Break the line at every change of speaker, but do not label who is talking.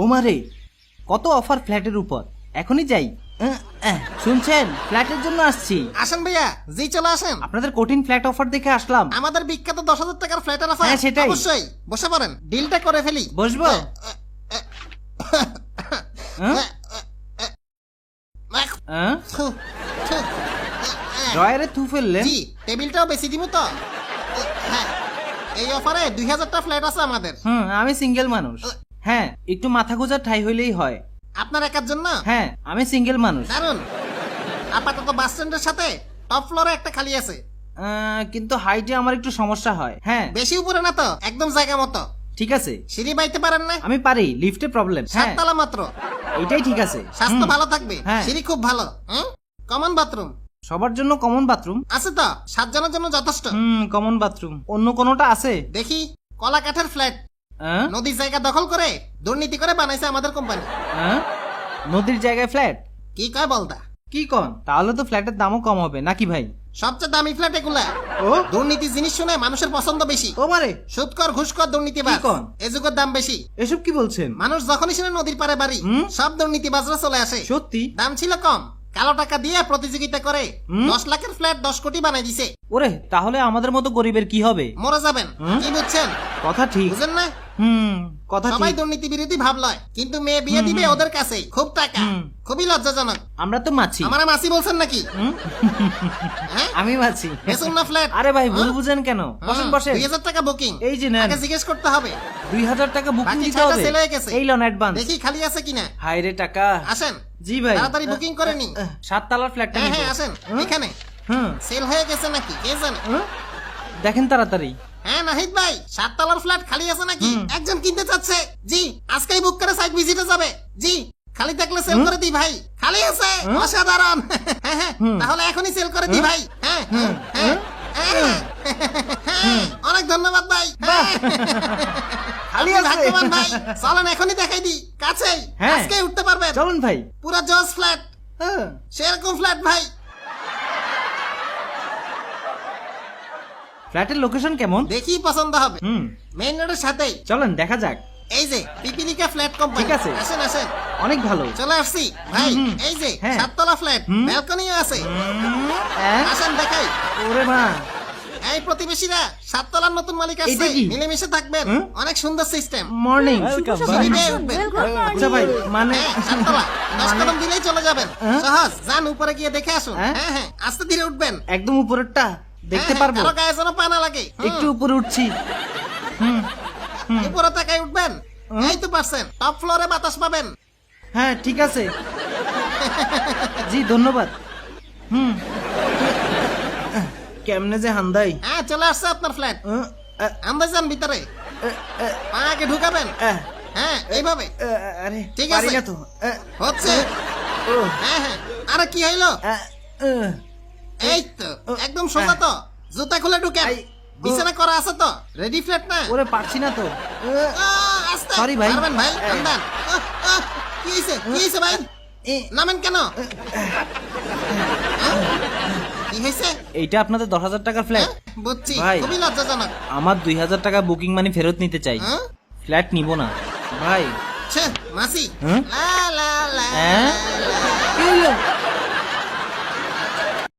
ও মারে কত অফার ফ্ল্যাটের উপর? এখনই যাই। শুনছেন ফ্ল্যাটের জন্য আসছি।
আসেন ভাইয়া জি চলে আসেন।
আপনাদের কঠিন ফ্ল্যাট অফার দেখে আসলাম।
আমাদের বিখ্যাত দশ হাজার টাকার ফ্ল্যাটের অফার
হ্যাঁ, সেটাই।
অবশ্যই বসে পড়েন ডিলটা করে ফেলি।
বসবো। ড্রয়ারে থু ফেললেন।
জি টেবিলটাও বেশি দিব তো। হ্যাঁ এই অফারে দুই হাজারটা ফ্ল্যাট আছে আমাদের।
হুম আমি সিঙ্গেল মানুষ। হ্যাঁ একটু মাথা গোজার ঠাই হইলেই হয়।
আপনার একার জন্য?
হ্যাঁ আমি সিঙ্গেল মানুষ।
দারুণ আপাতত বাস স্ট্যান্ডের সাথে টপ ফ্লোরে একটা খালি আছে।
আহ, কিন্তু হাইটে আমার একটু সমস্যা হয়। হ্যাঁ।
বেশি উপরে না তো একদম জায়গা মতো।
ঠিক আছে।
সিঁড়ি বাইতে পারেন না?
আমি পারি লিফটে প্রবলেম হ্যাঁ।
সাততলা মাত্র।
এটাই ঠিক আছে।
স্বাস্থ্য
হুম,
ভালো থাকবে।
হ্যাঁ।
সিঁড়ি খুব ভালো কমন বাথরুম
সবার জন্য কমন বাথরুম
আছে তো সাতজনের জন্য যথেষ্ট।
হুম কমন বাথরুম অন্য কোনোটা আছে?
দেখি কলা কাঠের ফ্ল্যাট? নদীর জায়গা দখল করে দুর্নীতি করে বানাইছে আমাদের কোম্পানি
নদীর জায়গায় ফ্ল্যাট
কি কয় বলতা
কি কন? তাহলে তো ফ্ল্যাটের দামও কম হবে নাকি ভাই?
সবচেয়ে দামি ফ্ল্যাট এগুলা।
ও?
দুর্নীতি জিনিস শুনে মানুষের পছন্দ বেশি।
ও মারে।
সুৎকর ঘুষকর দুর্নীতিবাজ।
কি কন?
এ যুগের দাম বেশি।
এসব কি বলছেন?
মানুষ যখনই শুনে নদীর পারে বাড়ি? সব দুর্নীতিবাজরা চলে আসে।
সত্যি?
দাম ছিল কম। কালো টাকা দিয়ে প্রতিযোগিতা করে। দশ লাখের ফ্ল্যাট দশ কোটি বানাই দিছে।
ওরে তাহলে আমাদের মতো গরিবের কি হবে?
মরে যাবেন। কি বুঝছেন?
কথা ঠিক।
বুঝেন না?
হুম কথা
সবাই দুর্নীতি বিরোধী ভাবলয় কিন্তু মেয়ে বিয়ে দিবে ওদের কাছে খুব টাকা। খুবই লজ্জাজনক।
আমরা তো মাছি।
আমার মাসি বলছেন নাকি? হ্যাঁ?
আমি মাছি।
বেসুন না ফ্ল্যাট
আরে ভাই ভুল বুঝেন কেন? বসেন বসেন।
দুই হাজার টাকা বুকিং
এই যে নেন।
আগে জিজ্ঞেস করতে হবে।
দুই হাজার টাকা বুকিং দিতে হবে।
sale হয়ে গেছে।
এই লোন অ্যাডভান্স
দেখি খালি আছে কিনা?
হাই রে টাকা।
আসেন।
জি ভাই।
তাড়াতাড়ি বুকিং করে নি
আহ, সাততলার ফ্ল্যাটটা
হ্যাঁ হ্যাঁ আসেন। এখানে।
হুম।
সেল হয়ে গেছে নাকি? কে জানে?
দেখেন তাড়াতাড়ি।
হ্যাঁ নাহিদ ভাই সাত সাততলার ফ্ল্যাট খালি আছে নাকি? একজন কিনতে চাচ্ছে। জি আজকেই বুক করে সাইট ভিজিটে যাবে। জি। খালি থাকলে সেল করে দিই ভাই। খালি আছে অসাধারণ। হ্যাঁ হ্যাঁ। তাহলে এখনই সেল করে দিই ভাই। হ্যাঁ হ্যাঁ অনেক ধন্যবাদ ভাই।
খালি
ভাগ্যবান ভাই। চলেন এখনই দেখাই দিই কাছেই। আজকেই উঠতে পারবেন।
চলুন ভাই।
পুরো জজ ফ্ল্যাট। সেরকম ফ্ল্যাট ভাই।
ফ্ল্যাটের লোকেশন কেমন?
দেখি পছন্দ হবে।
হুম।
মেইন রোডের সাথেই।
চলেন দেখা যাক।
এই যে পিপিলিকা ফ্ল্যাট কোম্পানি
ঠিক আছে।
আসেন আসেন।
অনেক ভালো।
চলে আসছি। ভাই। এই যে
হ্যাঁ।
সাততলা ফ্ল্যাট। ব্যালকনিও আছে।
হ্যাঁ?
আসেন দেখাই।
ওরে মা।
এই প্রতিবেশীরা সাততলার নতুন মালিক আসছে। মিলেমিশে থাকবেন। অনেক সুন্দর সিস্টেম
মর্নিং
উঠবেন।
আচ্ছা ভাই মানে
হ্যাঁ, সাততলা। দশ
মানে-
কদম দিলেই চলে যাবেন।
হ্যাঁ?
সহজ। যান উপরে গিয়ে দেখে আসুন।
হ্যাঁ?
হ্যাঁ হ্যাঁ। আস্তে ধীরে উঠবেন।
একদম উপরেরটা দেখতে
হ্যাঁ,
পারব।
গায়ে যেন পা না লাগে।
একটু উপরে উঠছি। হুম। হুম।
উপরে তাকাই উঠবেন? এই তো পারছেন। টপ ফ্লোরে বাতাস পাবেন।
হ্যাঁ ঠিক আছে। জি ধন্যবাদ। হুম। কেমনে যে হান্দাই।
হ্যাঁ চলে আসছে আপনার ফ্ল্যাট আন্দাজ যান ভিতরে।
আহ, আহ,
পা আগে ঢুকাবেন। হ্যাঁ এইভাবে।
আরে
ঠিক আছে।
না তো।
হচ্ছে। হ্যাঁ হ্যাঁ। আরে কি হইল? এই তো একদম সোজা তো। জুতা খুলে
ঢুকে।
বিছানা করা আছে তো? রেডি ফ্ল্যাট না?
ওরে পারছি না তো।
আস্তে।
ভাই।
পারবেন ভাই? আহ, আহ, কি হয়েছে কি হয়েছে ভাই? নামেন কেন? হ্যাঁ? কি হয়েছে
এইটা আপনাদের দশ হাজার টাকার ফ্ল্যাট
হ্যাঁ? বুঝছি।
ভাই।
খুবই লজ্জাজনক।
আমার দুই হাজার টাকা বুকিং মানি ফেরত নিতে চাই।
হ্যাঁ?
ফ্ল্যাট নিব না। ভাই।
মাসি।
হ্যাঁ?
লা লা লা
হ্যাঁ?